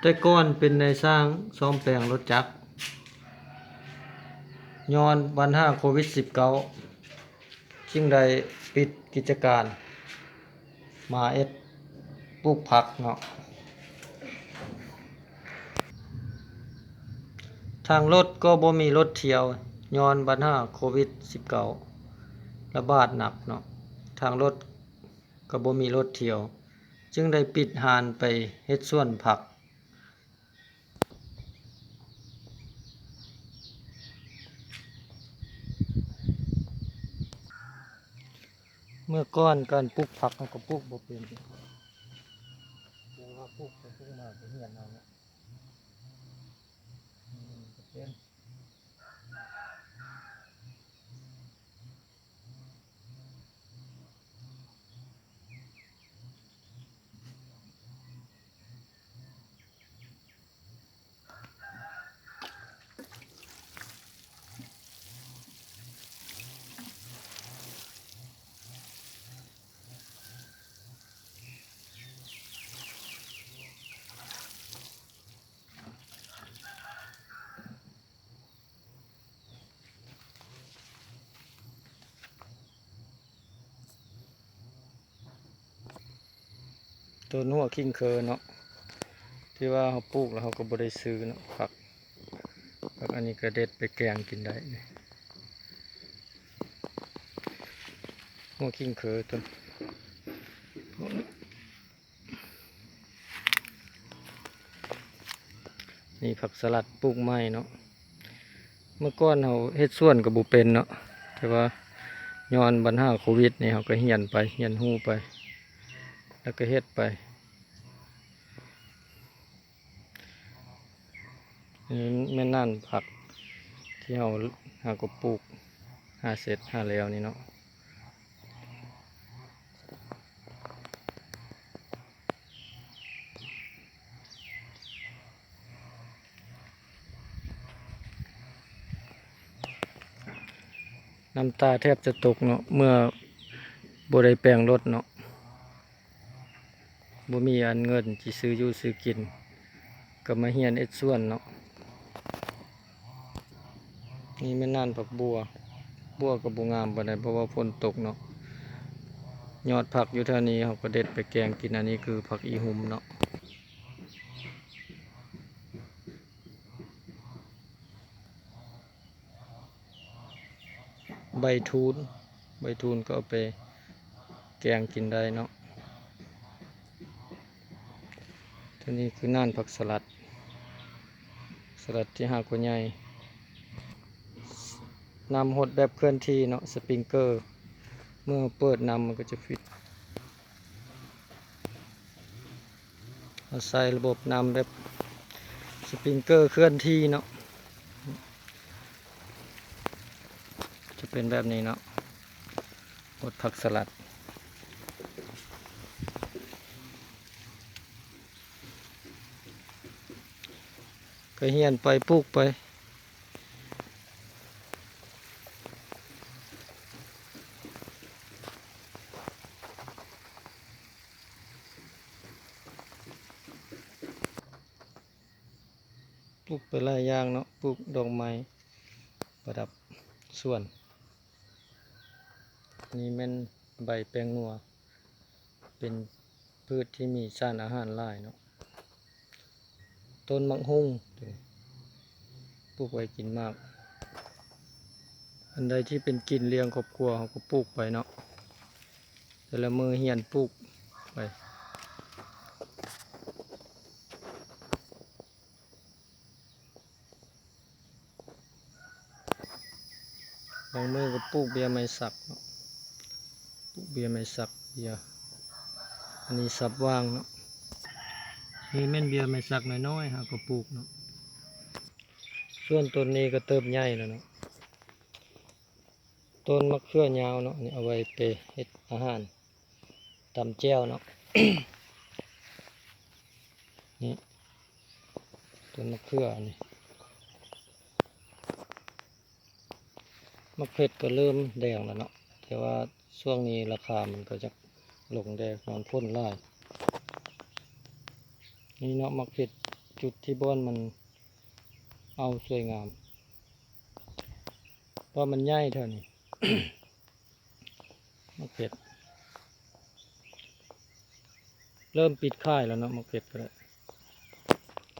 แต่ก่อนเป็นในสร้างซ่อมแปลงรถจักรย้อนปัญหาโควิด -19 จึงได้ปิดกิจการ มาเอ็ดปลูกผักเนาะทางรถก็บ่มีรถเที่ยวย้อนปัญหาโควิด -19 ระบาดหนักเนาะทางรถก็บ่มีรถเที่ยว จึงได้ปิดหานไปเฮ็ดส่วนผัก เมื่อก้อนการปลูกผักกับปลูกบ่เป็นเดี๋ยวว่าปลูกไปปลูกมาก็เหียนเอาเนาะอืมก็เป็น ตัวนัวคิงเคอเนาะที่ว่าเขาปลูกแล้วเขาก็บ่ได้ซื้อเนาะผักผักอันนี้ก็เด็ดไปแกงกินได้หัวคิงเคอต้นนี่ผักสลัดปลูกไม้เนาะเมื่อก่อนเขาเฮ็ดสวนกับบุเป็นเนาะแต่ว่าย้อนปัญหาโควิดนี่เขาก็เฮียนไปเฮียนหู้ไป แล้วก็เฮ็ดไปนี่แม่นั่นผักที่เราหาก็ปลูกหาเสร็จหาแล้วนี่เนาะน้ำตาแทบจะตกเนาะเมื่อบได้แปลงรถเนาะ บ่มีอันเงินที่ซื้ออยู่ซื้อกิน ก็มาเฮียนเอ็ดส่วนเนาะนี่แม่นานผักบัว บัวก็บ่งามปานใดเพราะว่าฝนตกเนาะยอดผักอยู่เท่านี้เขาก็เด็ดไปแกงกินอันนี้คือผักอีหุมเนาะใบทูนใบทูนก็เอาไปแกงกินได้เนาะ ตัวนี้คือน่านผักสลัด สลัดที่หากว่าใหญ่นำหดแบบเคลื่อนที่เนาะสปริงเกอร์ เมื่อเปิดนำมันก็จะฟิตเราใส่ระบบนำแบบสปริงเกอร์เคลื่อนที่เนาะจะเป็นแบบนี้เนาะหดผักสลัด ก็เฮียนไปปลูกไปปลูกไปหลายอย่างเนาะปลูกดอกไม้ประดับส่วน นี่แม่นใบแปลงนัว เป็นพืชที่มีสารอาหารหลายเนาะ ต้นมังหุงปลูกไว้กินมาก อันใดที่เป็นกินเลี้ยงครอบครัวเขาก็ปลูกไปเนาะแต่ละมือเฮียนปลูกไปบางมือก็ปลูกเบียร์ไม้สักปลูกเบียร์ไม้สักเบียร์อันนี้สับว่างเนาะ นี่แม่นเบียร์ไม่สักน้อยๆฮะก็ปลูกเนาะส่วนต้นนี้ก็เติบใหญ่แล้วเนาะต้นมะเขือยาวเนาะนี่เอาไว้ไปเฮ็ดอาหารตำแจ่วเนาะนี่ต้นมะเขือนี่มะเขือก็เริ่มแดงแล้วเนาะแต่ว่าช่วงนี้ราคามันก็จะลงแดงนอนพ่นไล่ นี่เนาะมักเผ็ดจุดที่บ้อนมันเอาสวยงามเพราะมันใหญ่เท่านี้มะเขือเริ่มปิดค่ายแล้วเนาะมะเขือก็ได้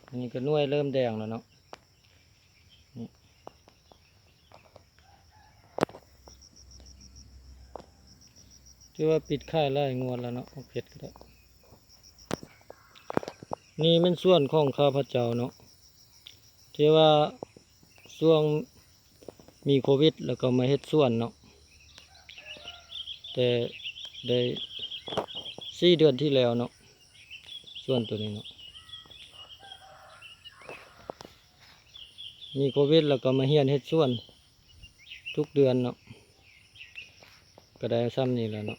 อันนี้ก็น่วยเริ่มแดงแล้วเนาะนี่ถือว่าปิดค่ายไล่งวดแล้วเนาะมะเขือก็ได้ว นี่เป็นส่วนของข้าพเจ้าเนาะที่ว่าช่วงมีโควิด แล้วก็มาเฮ็ดส่วนเนาะแต่ได้สี่เดือนที่แล้วเนาะส่วนตัวนี้เนาะมีโควิด แล้วก็มาเฮียนเฮ็ดส่วน ทุกเดือนเนาะก็ได้ซ้ำนี่แหล้วเนาะ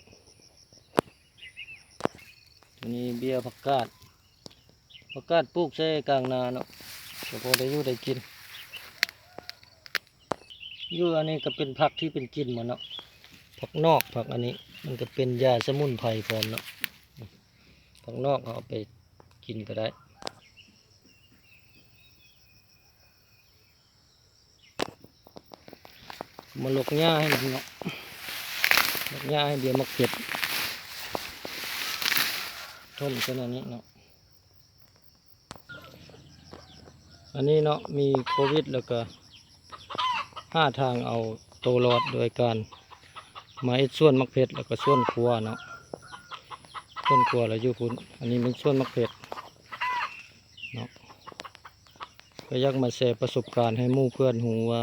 นี้เบี้ยผักกาด ผักกาดปลูกใส่กลางนาเนาะก็พอได้อยู่ได้กินอยู่อันนี้ก็เป็นผักที่เป็นกินหมดเนาะผักนอกผักอันนี้ มันก็เป็นยาสมุนไพรพร้อมเนาะผักนอกเอาไปกินก็ได้มาลกหญ้าให้มันเนาะลกหญ้าให้เดี๋ยวมาเก็บท่มขนาดนี้เนาะ อันนี้เนาะมีโควิดแล้วก็ห้าทางเอาโตรอดโดยการมาเอ็ดส่วนมักเพชรแล้วก็ส่วนครัวเนาะส่วนครัวแล้วอยู่พุ่นอันนี้เป็นส่วนมักเพชรเนาะก็ยักมาแชร์ประสบการณ์ให้มู่เพื่อนหูว่า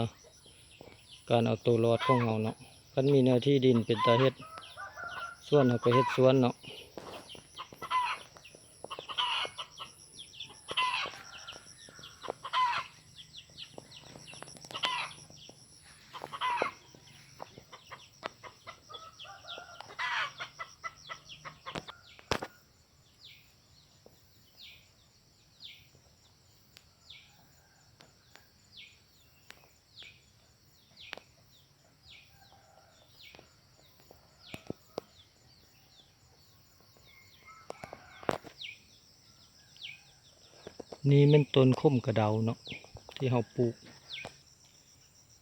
การเอาตัวรอดของเราเนาะคันมีเนื้อที่ดินเป็นตาเฮ็ดส่วนเราก็เฮ็ดสวนเนาะ นี่มันต้นข้มกระเดาเนาะที่เราปลูก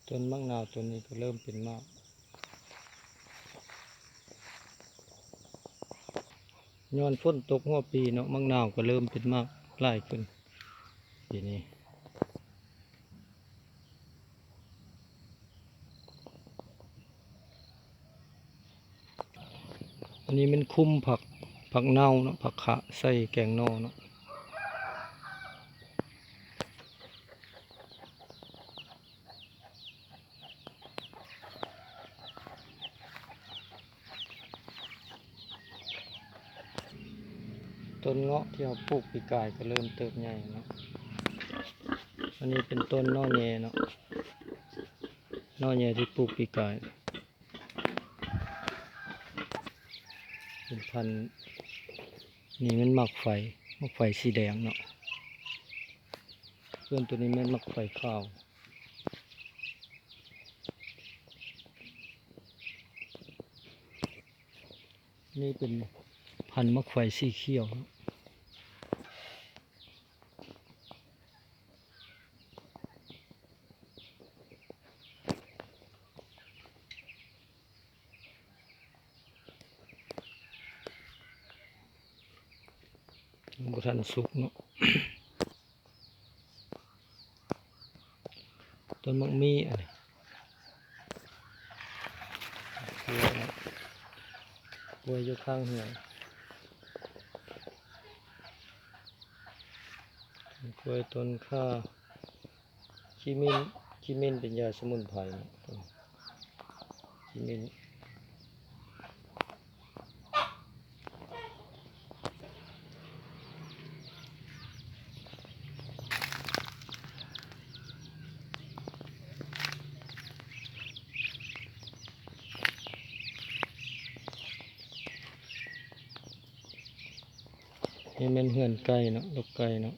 ต้นมะนาวต้นนี้ก็เริ่มเป็นมาก ย้อนฝนตกหัวปีเนาะมะนาวก็เริ่มเป็นมากหลายขึ้นปีนี้อันนี้มันคุ้มผักผักเน่าเนาะผักขะใส่แกงนอเนาะ ต้นเงาะที่เราปลูกปีกายก็เริ่มเติบใหญ่เนาะอันนี้เป็นต้นนอแยเนาะนอแยที่ปลูกปีกายเป็นพันธุ์นี่มันหมักไฟหมักไฟสีแดงเนาะส่วนตัวนี้แม่นหมักไฟขาวนี่เป็นพันธุ์มะไฟสีเขียว บุทันสุกเนาะต้นมักมีอะไรกล้วยเนะวยอยู่ข้างเหือกล้วยต้นข้าขี้มินขี้มินเป็นยาสมุนไพรนะขี้มิน นี่แมันเหือนไก่เนาะลูกไก่เนาะ